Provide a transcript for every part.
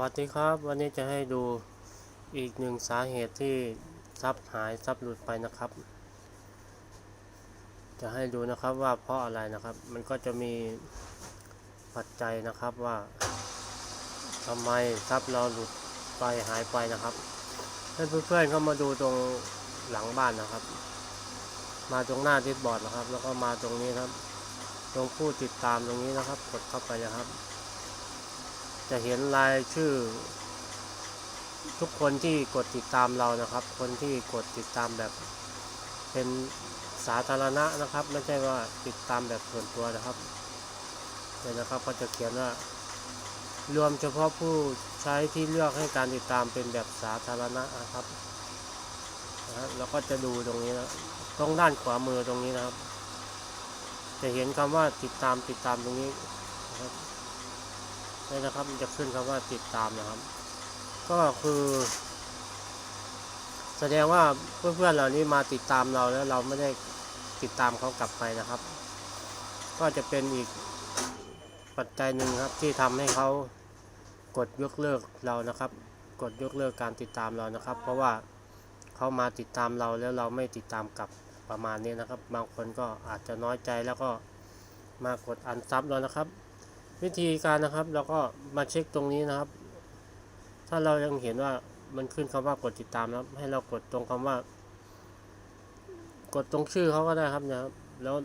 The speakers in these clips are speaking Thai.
วัสดีครับ วันนี้จะให้ดูอีกหนึ่งสาเหตุที่ซับหายซับหลุดไปนะครับ จะให้ดูนะครับว่าเพราะอะไรนะครับ มันก็จะมีปัจจัยนะครับว่าทำไมซับเราหลุดไปหายไปนะครับให้เพื่อนๆเข้ามาดูตรงหลังบ้านนะครับ มาตรงหน้าดิสบอร์ดนะครับ แล้วก็มาตรงนี้ครับ ตรงผู้ติดตามตรงนี้นะครับ กดเข้าไปเลยครับ จะเห็นรายชื่อ ทุกคนที่กดติดตามเรานะครับ คนที่กดติดตามแบบเป็นสาธารณะนะครับ ไม่ใช่ว่าติดตามแบบส่วนตัวนะครับเนี่ยนะครับก็จะเขียนว่ารวมเฉพาะผู้ใช้ที่เลือกให้การติดตามเป็นแบบสาธารณะนะครับนะฮะเราก็จะดูตรงนี้นะตรงด้านขวามือตรงนี้นะครับ จะเห็นคำว่าติดตามติดตามตรงนี้นะครับ นี่นะครับมันจะขึ้นคำว่าติดตามนะครับ ก็คือ แสดงว่าเพื่อนๆเหล่านี้มาติดตามเราแล้วเราไม่ได้ติดตามเขากลับไปนะครับ ก็จะเป็นอีกปัจจัยหนึ่งครับที่ทำให้เขากดยกเลิกเรานะครับ กดยกเลิกการติดตามเรานะครับ เพราะว่าเขามาติดตามเราแล้วเราไม่ติดตามกลับประมาณนี้นะครับ บางคนก็อาจจะน้อยใจแล้วก็มากดอันซับเรานะครับ วิธีการนะครับเราก็มาเช็คตรงนี้นะครับ ถ้าเรายังเห็นว่ามันขึ้นคำว่ากดติดตามนะครับ ให้เรากดตรงคำว่า กดตรงชื่อเขาก็ได้ครับนะครับ แล้ว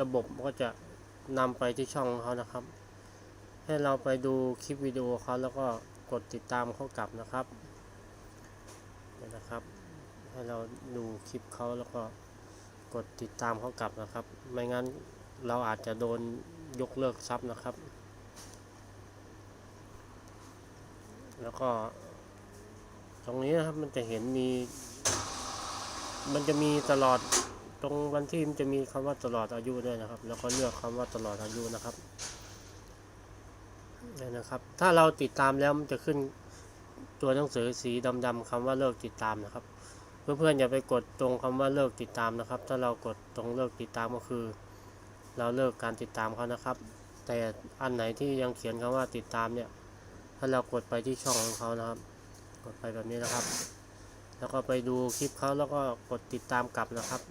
ระบบมันก็จะนำไปที่ช่องเขานะครับ ให้เราไปดูคลิปวิดีโอเขาแล้วก็กดติดตามเขากลับนะครับนี่นะครับ ให้เราดูคลิปเขาแล้วก็กดติดตามเขากลับนะครับ ไม่งั้นเราอาจจะโดนยกเลิกซับนะครับ แล้วก็ ตรงนี้นะครับมันจะเห็นมี มันจะมีตลอดตรงวันที่มันจะมีคำว่าตลอดอายุด้วยนะครับ แล้วก็เลือกคำว่าตลอดอายุนะครับนี่นะครับ ถ้าเราติดตามแล้วมันจะขึ้นตัวหนังสือสีดำๆคำว่าเลิกติดตามนะครับ เพื่อนๆอย่าไปกดตรงคำว่าเลิกติดตามนะครับ ถ้าเรากดตรงเลิกติดตามก็คือ เราเลิกการติดตามเขานะครับ แต่อันไหนที่ยังเขียนคำว่าติดตามเนี่ย ถ้าเรากดไปที่ช่องของเขานะครับ กดไปแบบนี้นะครับ แล้วก็ไปดูคลิปเขาแล้วก็กดติดตามกลับนะครับ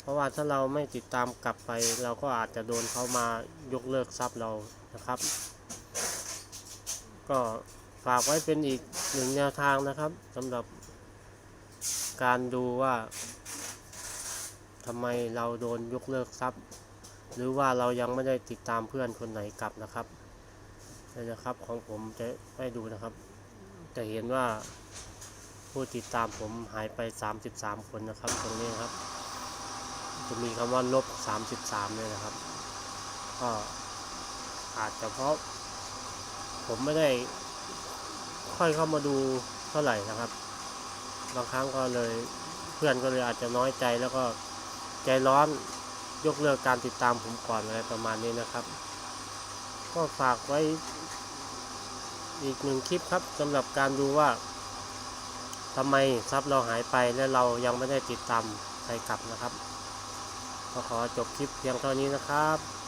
เพราะว่าถ้าเราไม่ติดตามกลับไป เราก็อาจจะโดนเขามายกเลิกซับเรานะครับ ก็ฝากไว้เป็นอีกหนึ่งแนวทางนะครับสำหรับการดูว่าทำไมเราโดนยกเลิกซับหรือว่าเรายังไม่ได้ติดตามเพื่อนคนไหนกลับนะครับ นี่นะครับของผมจะให้ดูนะครับ จะเห็นว่าผู้ติดตามผมหายไป 33 คนนะครับ ตรงนี้ครับ จะมีคำว่าลบ 33เลยนะครับ ก็อาจจะเพราะผมไม่ได้ค่อยเข้ามาดูเท่าไหร่นะครับ บางครั้งก็เลยเพื่อนก็เลยอาจจะน้อยใจแล้วก็ใจร้อนยกเลิกการติดตามผมก่อนอะไรประมาณนี้นะครับ ก็ฝากไว้ อีกหนึ่งคลิปครับสำหรับการดูว่าทำไมทรัพย์เราหายไปและเรายังไม่ได้ติดตามใครกลับนะครับ ก็ขอจบคลิปเพียงเท่านี้นะครับ